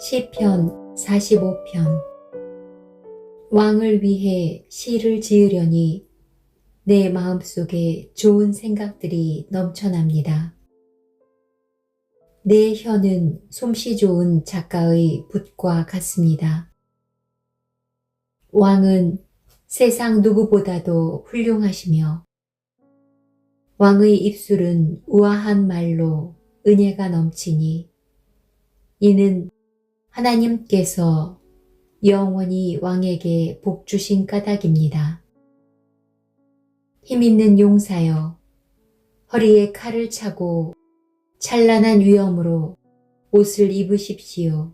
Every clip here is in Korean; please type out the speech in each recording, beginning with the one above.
시편 45편 왕을 위해 시를 지으려니 내 마음속에 좋은 생각들이 넘쳐납니다. 내 혀는 솜씨 좋은 작가의 붓과 같습니다. 왕은 세상 누구보다도 훌륭하시며 왕의 입술은 우아한 말로 은혜가 넘치니 이는 하나님께서 영원히 왕에게 복 주신 까닭입니다. 힘있는 용사여, 허리에 칼을 차고 찬란한 위엄으로 옷을 입으십시오.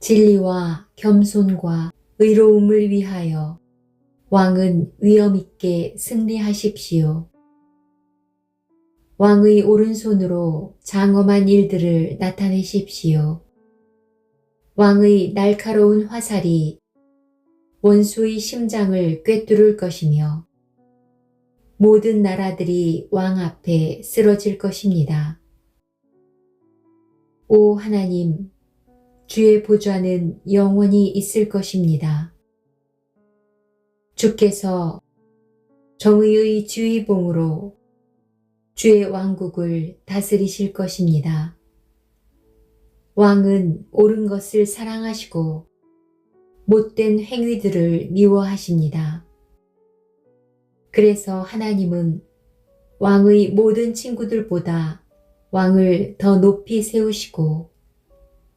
진리와 겸손과 의로움을 위하여 왕은 위엄있게 승리하십시오. 왕의 오른손으로 장엄한 일들을 나타내십시오. 왕의 날카로운 화살이 원수의 심장을 꿰뚫을 것이며 모든 나라들이 왕 앞에 쓰러질 것입니다. 오 하나님, 주의 보좌는 영원히 있을 것입니다. 주께서 정의의 주의봉으로 주의 왕국을 다스리실 것입니다. 왕은 옳은 것을 사랑하시고 못된 행위들을 미워하십니다. 그래서 하나님은 왕의 모든 친구들보다 왕을 더 높이 세우시고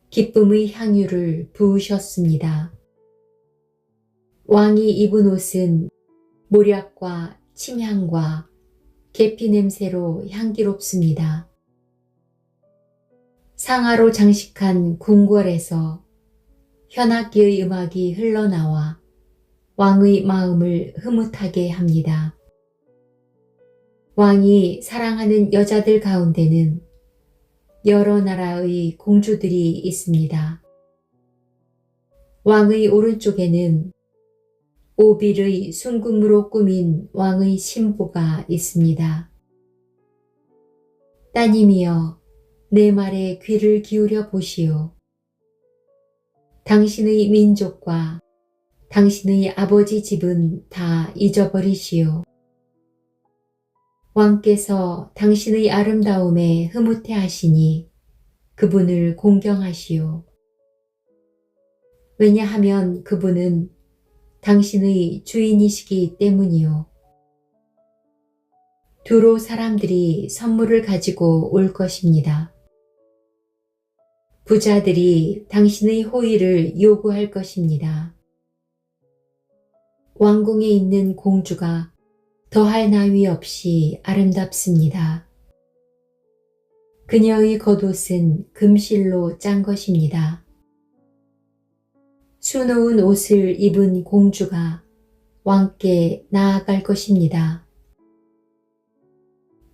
기쁨의 향유를 부으셨습니다. 왕이 입은 옷은 모략과 침향과 계피 냄새로 향기롭습니다. 상아로 장식한 궁궐에서 현악기의 음악이 흘러나와 왕의 마음을 흐뭇하게 합니다. 왕이 사랑하는 여자들 가운데는 여러 나라의 공주들이 있습니다. 왕의 오른쪽에는 오빌의 순금으로 꾸민 왕의 신부가 있습니다. 따님이여, 내 말에 귀를 기울여 보시오. 당신의 민족과 당신의 아버지 집은 다 잊어버리시오. 왕께서 당신의 아름다움에 흐뭇해 하시니 그분을 공경하시오. 왜냐하면 그분은 당신의 주인이시기 때문이요. 두로 사람들이 선물을 가지고 올 것입니다. 부자들이 당신의 호의를 요구할 것입니다. 왕궁에 있는 공주가 더할 나위 없이 아름답습니다. 그녀의 겉옷은 금실로 짠 것입니다. 수놓은 옷을 입은 공주가 왕께 나아갈 것입니다.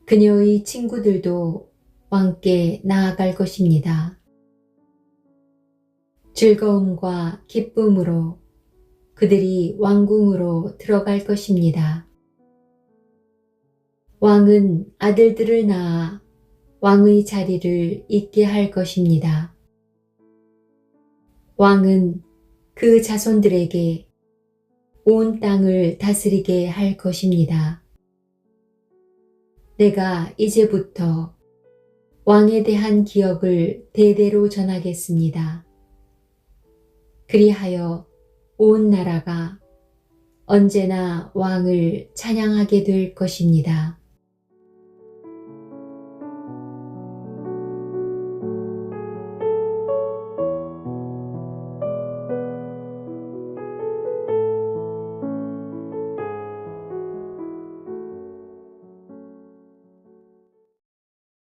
그녀의 친구들도 왕께 나아갈 것입니다. 즐거움과 기쁨으로 그들이 왕궁으로 들어갈 것입니다. 왕은 아들들을 낳아 왕의 자리를 잇게 할 것입니다. 왕은 그 자손들에게 온 땅을 다스리게 할 것입니다. 내가 이제부터 왕에 대한 기억을 대대로 전하겠습니다. 그리하여 온 나라가 언제나 왕을 찬양하게 될 것입니다.